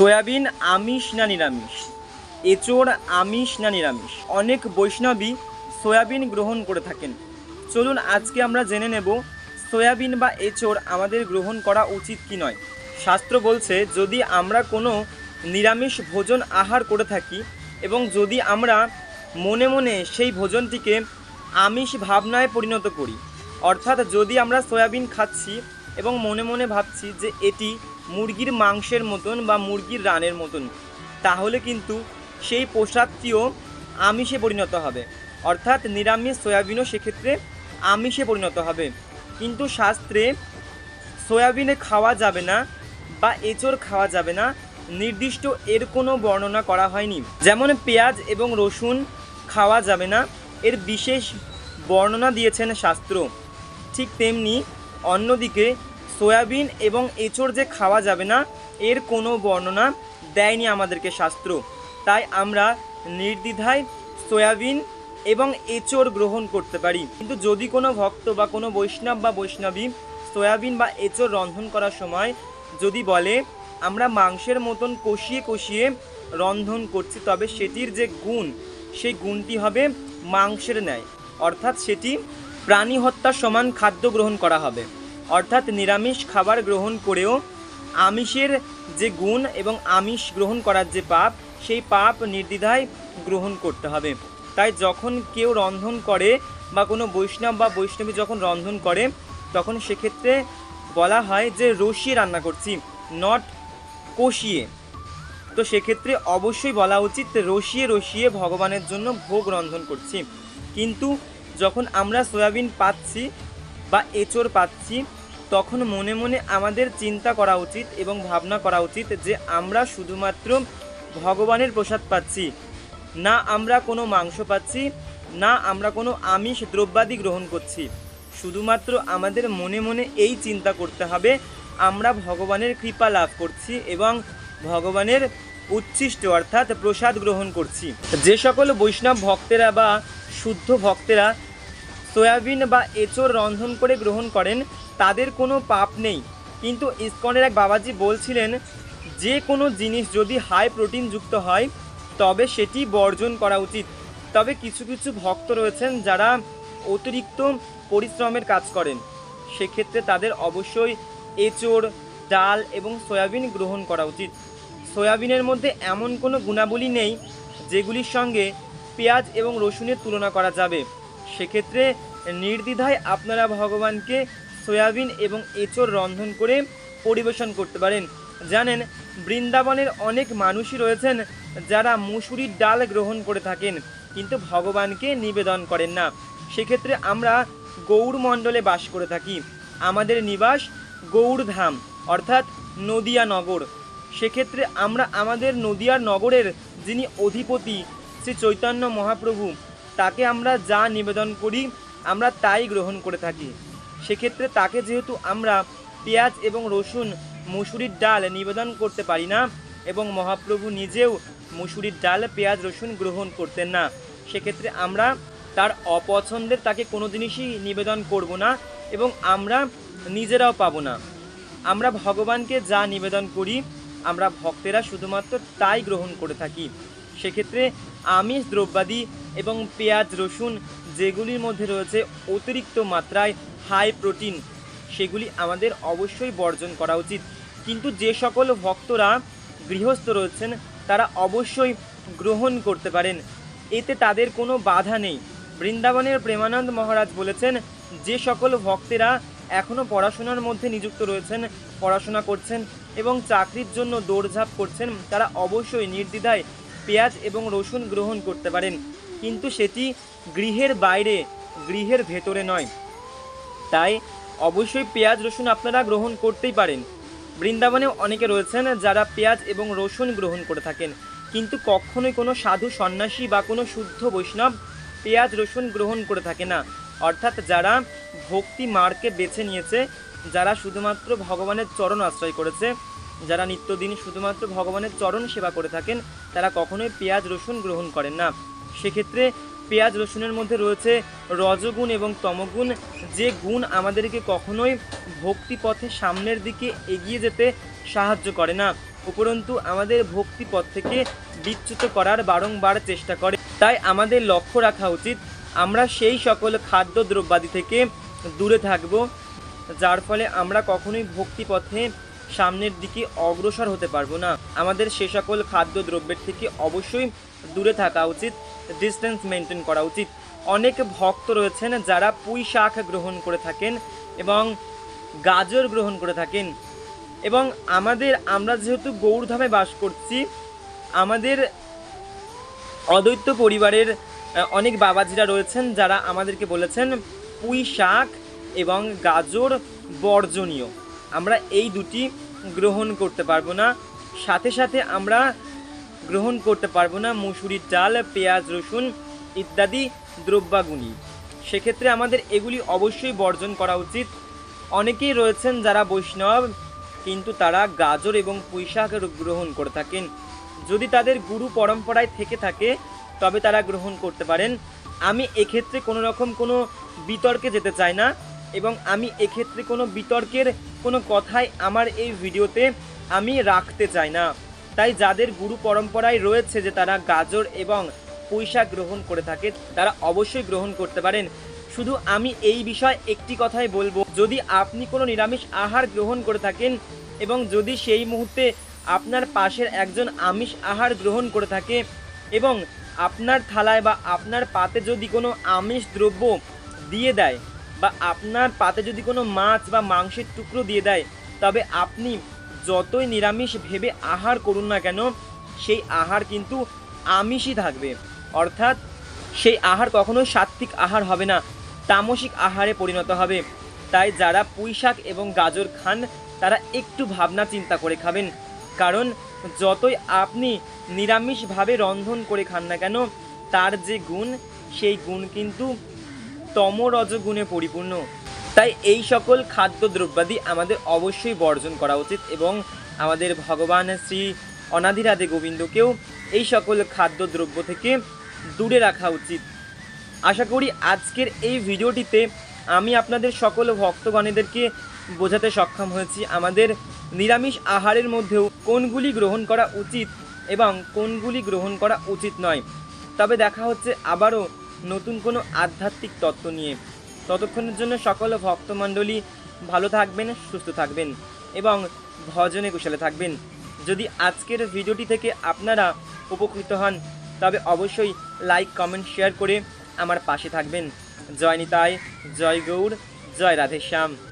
Soybean, আমিষ না নিরামিষ? এচোর আমিষ না নিরামিষ? অনেক বৈষ্ণবী সয়াবিন গ্রহণ করে থাকেন। চলুন আজকে আমরা জেনে নেব সয়াবিন বা এচোর আমাদের গ্রহণ করা উচিত কি নয়। শাস্ত্র বলছে, যদি আমরা কোনো নিরামিষ ভোজন আহার করে থাকি এবং যদি আমরা মনে মনে সেই ভোজনটিকে আমিষ ভাবনায় পরিণত করি, অর্থাৎ যদি আমরা সয়াবিন খাচ্ছি এবং মনে মনে ভাবছি যে এটি মুরগির মাংসের মতন বা মুরগির রানের মতন। তাহলে কিন্তু সেই পোশাকটিও আমিষে পরিণত হবে। অর্থাৎ নিরামিষ সয়াবিনও সেক্ষেত্রে আমিষে পরিণত হবে। কিন্তু শাস্ত্রে সয়াবিনে খাওয়া যাবে না বা এঁচড় খাওয়া যাবে না, নির্দিষ্ট এর কোনো বর্ণনা করা হয়নি। যেমন পেঁয়াজ এবং রসুন খাওয়া যাবে না, এর বিশেষ বর্ণনা দিয়েছেন শাস্ত্র। ঠিক তেমনি অন্যদিকে সয়াবিন এবং এঁচড় যে খাওয়া যাবে না, এর কোনো বর্ণনা দেয়নি আমাদেরকে শাস্ত্র। তাই আমরা নির্দ্বিধায় সয়াবিন এবং এঁচড় গ্রহণ করতে পারি। কিন্তু যদি কোনো ভক্ত বা কোনো বৈষ্ণব বা বৈষ্ণবী সয়াবিন বা এঁচড় রন্ধন করার সময় যদি বলে, আমরা মাংসের মতন কষিয়ে কষিয়ে রন্ধন করছি, তবে সেটির যে গুণ, সেই গুণটি হবে মাংসের ন্যায়। অর্থাৎ সেটি প্রাণী হত্যার সমান খাদ্য গ্রহণ করা হবে। অর্থাৎ নিরামিষ খাবার গ্রহণ করেও আমিষের যে গুণ এবং আমিষ গ্রহণ করার যে পাপ, সেই পাপ নির্দ্বিধায় গ্রহণ করতে হবে। তাই যখন কেউ রন্ধন করে বা কোনো বৈষ্ণব বা বৈষ্ণবী যখন রন্ধন করে, তখন সেক্ষেত্রে বলা হয় যে রসিয়ে রান্না করছি নট কষিয়ে। তো সেক্ষেত্রে অবশ্যই বলা উচিত রসিয়ে রসিয়ে ভগবানের জন্য ভোগ রন্ধন করছি। কিন্তু যখন আমরা সয়াবিন পাচ্ছি বা এঁচড় পাচ্ছি তখন মনে মনে আমাদের চিন্তা করা উচিত এবং ভাবনা করা উচিত যে আমরা শুধুমাত্র ভগবানের প্রসাদ পাচ্ছি। না আমরা কোনো মাংস পাচ্ছি, না আমরা কোনো আমিষ দ্রব্যাদি গ্রহণ করছি। শুধুমাত্র আমাদের মনে মনে এই চিন্তা করতে হবে, আমরা ভগবানের কৃপা লাভ করছি এবং ভগবানের উচ্ছিষ্ট অর্থাৎ প্রসাদ গ্রহণ করছি। যে সকল বৈষ্ণব ভক্তেরা বা শুদ্ধ ভক্তেরা সয়াবিন বা এঁচড় রন্ধন করে গ্রহণ করেন তাদের কোনো পাপ নেই। কিন্তু ইস্কনের এক বাবাজি বলছিলেন, যে কোনো জিনিস যদি হাই প্রোটিন যুক্ত হয়, তবে সেটি বর্জন করা উচিত। তবে কিছু কিছু ভক্ত রয়েছেন যারা অতিরিক্ত পরিশ্রমের কাজ করেন। সেক্ষেত্রে তাদের অবশ্যই এঁচড়, ডাল এবং সয়াবিন গ্রহণ করা উচিত। সয়াবিনের মধ্যে এমন কোনো গুণাবলী নেই, যেগুলির সঙ্গে পেঁয়াজ এবং রসুনের তুলনা করা যাবে। সেক্ষেত্রে নির্দ্বিধায় আপনারা ভগবানকে সয়াবিন এবং এঁচড় রন্ধন করে পরিবেশন করতে পারেন। জানেন, বৃন্দাবনের অনেক মানুষই রয়েছেন যারা মুসুরির ডাল গ্রহণ করে থাকেন, কিন্তু ভগবানকে নিবেদন করেন না। সেক্ষেত্রে আমরা গৌড় মণ্ডলে বাস করে থাকি। আমাদের নিবাস গৌড়ধাম অর্থাৎ নদিয়া নগর। সেক্ষেত্রে আমরা আমাদের নদিয়ার নগরের যিনি অধিপতি শ্রী চৈতন্য মহাপ্রভু, তাকে আমরা যা নিবেদন করি, আমরা তাই গ্রহণ করে থাকি। সেক্ষেত্রে তাকে যেহেতু আমরা পেঁয়াজ এবং রসুন, মুসুরির ডাল নিবেদন করতে পারি না এবং মহাপ্রভু নিজেও মুসুরির ডাল, পেঁয়াজ, রসুন গ্রহণ করতেন না, সেক্ষেত্রে আমরা তার অপছন্দের তাকে কোনো জিনিসই নিবেদন করব না এবং আমরা নিজেরাও পাবো না। আমরা ভগবানকে যা নিবেদন করি, আমরা ভক্তেরা শুধুমাত্র তাই গ্রহণ করে থাকি। সেক্ষেত্রে আমিষ, দ্রব্যাদি এবং পেঁয়াজ, রসুন যেগুলির মধ্যে রয়েছে অতিরিক্ত মাত্রায় হাই প্রোটিন সেগুলি আমাদের অবশ্যই বর্জন করা উচিত। কিন্তু যে সকল ভক্তরা গৃহস্থ রয়েছেন, তারা অবশ্যই গ্রহণ করতে পারেন। এতে তাদের কোনো বাধা নেই। বৃন্দাবনের প্রেমানন্দ মহারাজ বলেছেন, যে সকল ভক্তেরা এখনও পড়াশোনার মধ্যে নিযুক্ত রয়েছেন, পড়াশোনা করছেন এবং চাকরির জন্য দৌড়ঝাঁপ করছেন, তারা অবশ্যই নির্দ্বিধায় পেঁয়াজ এবং রসুন গ্রহণ করতে পারেন। কিন্তু সেটি গৃহের বাইরে, গৃহের ভেতরে নয়। তাই অবশ্যই পেঁয়াজ, রসুন আপনারা গ্রহণ করতেই পারেন। বৃন্দাবনে অনেকে রয়েছেন যারা পেঁয়াজ এবং রসুন গ্রহণ করে থাকেন। কিন্তু কখনোই কোনো সাধু সন্ন্যাসী বা কোনো শুদ্ধ বৈষ্ণব পেঁয়াজ, রসুন গ্রহণ করে থাকে না। অর্থাৎ যারা ভক্তি মার্গকে বেছে নিয়েছে, যারা শুধুমাত্র ভগবানের চরণ আশ্রয় করেছে, যারা নিত্যদিন শুধুমাত্র ভগবানের চরণ সেবা করে থাকেন, তারা কখনোই পেঁয়াজ, রসুন গ্রহণ করেন না। সেক্ষেত্রে পেঁয়াজ, রসুনের মধ্যে রয়েছে রজগুণ এবং তমগুণ। যে গুণ আমাদেরকে কখনোই ভক্তি পথে সামনের দিকে এগিয়ে যেতে সাহায্য করে না, উপরন্তু আমাদের ভক্তিপথ থেকে বিচ্যুত করার বারংবার চেষ্টা করে। তাই আমাদের লক্ষ্য রাখা উচিত, আমরা সেই সকল খাদ্য দ্রব্যাদি থেকে দূরে থাকব, যার ফলে আমরা কখনোই ভক্তিপথে সামনের দিকে অগ্রসর হতে পারব না। আমাদের সে সকল খাদ্য দ্রব্যের থেকে অবশ্যই দূরে থাকা উচিত। ডিস্টেন্স মেনটেন করা উচিত। অনেক ভক্ত রয়েছেন যারা পুঁই শাক গ্রহণ করে থাকেন এবং গাজর গ্রহণ করে থাকেন। এবং আমাদের, আমরা যেহেতু গৌরধামে বাস করছি, আমাদের অদ্বৈত পরিবারের অনেক বাবাজিরা রয়েছেন যারা আমাদেরকে বলেছেন পুঁই শাক এবং গাজর বর্জনীয়। আমরা এই দুটি গ্রহণ করতে পারব না। সাথে সাথে আমরা গ্রহণ করতে পারব না। মুসুরির ডাল, পেঁয়াজ, রসুন ইত্যাদি দ্রব্যাগুনি সেক্ষেত্রে আমাদের এগুলি অবশ্যই বর্জন করা উচিত। অনেকেই রয়েছেন যারা বৈষ্ণব, কিন্তু তারা গাজর এবং পুঁই শাক গ্রহণ করে থাকেন। যদি তাদের গুরু পরম্পরায় থেকে থাকে, তবে তারা গ্রহণ করতে পারেন। আমি এক্ষেত্রে কোনো রকম কোনো বিতর্কে যেতে চাই না এবং আমি এক্ষেত্রে কোনো বিতর্কের কোনো কথাই আমার এই ভিডিওতে আমি রাখতে চাই না। তাই যাদের গুরু পরম্পরায় রয়েছে যে তারা গাজর এবং পুঁইশাক গ্রহণ করে থাকে, তারা অবশ্যই গ্রহণ করতে পারেন। শুধু আমি এই বিষয়ে একটি কথাই বলব, যদি আপনি কোনো নিরামিষ আহার গ্রহণ করে থাকেন এবং যদি সেই মুহূর্তে আপনার পাশের একজন আমিষ আহার গ্রহণ করে থাকে এবং আপনার থালায় বা আপনার পাতে যদি কোনো আমিষ দ্রব্য দিয়ে দেয় বা আপনার পাতে যদি কোনো মাছ বা মাংসের টুকরো দিয়ে দেয়, তবে আপনি যতই নিরামিষ ভেবে আহার করুন না কেন, সেই আহার কিন্তু আমিষই থাকবে। অর্থাৎ সেই আহার কখনোই সাত্বিক আহার হবে না, তামসিক আহারে পরিণত হবে। তাই যারা পুঁই শাক এবং গাজর খান, তারা একটু ভাবনা চিন্তা করে খাবেন। কারণ যতই আপনি নিরামিষভাবে রন্ধন করে খান না কেন, তার যে গুণ, সেই গুণ কিন্তু তমরজ গুণে পরিপূর্ণ। তাই এই সকল খাদ্য দ্রব্যাদি আমাদের অবশ্যই বর্জন করা উচিত এবং আমাদের ভগবান শ্রী অনাধিরাধে গোবিন্দকেও এই সকল খাদ্য দ্রব্য থেকে দূরে রাখা উচিত। আশা করি আজকের এই ভিডিওটিতে আমি আপনাদের সকল ভক্তগণেদেরকে বোঝাতে সক্ষম হয়েছি, আমাদের নিরামিষ আহারের মধ্যেও কোনগুলি গ্রহণ করা উচিত এবং কোনগুলি গ্রহণ করা উচিত নয়। তবে দেখা হচ্ছে আবারও নতুন কোনো আধ্যাত্মিক তত্ত্ব নিয়ে। ততক্ষণের জন্য সকল ভক্তমণ্ডলী ভালো থাকবেন, সুস্থ থাকবেন এবং ভজনে কুশলে থাকবেন। যদি আজকের ভিডিওটি থেকে আপনারা উপকৃত হন, তবে অবশ্যই লাইক, কমেন্ট, শেয়ার করে আমার পাশে থাকবেন। জয় নিতাই, জয় গৌড়, জয় রাধেশ্যাম।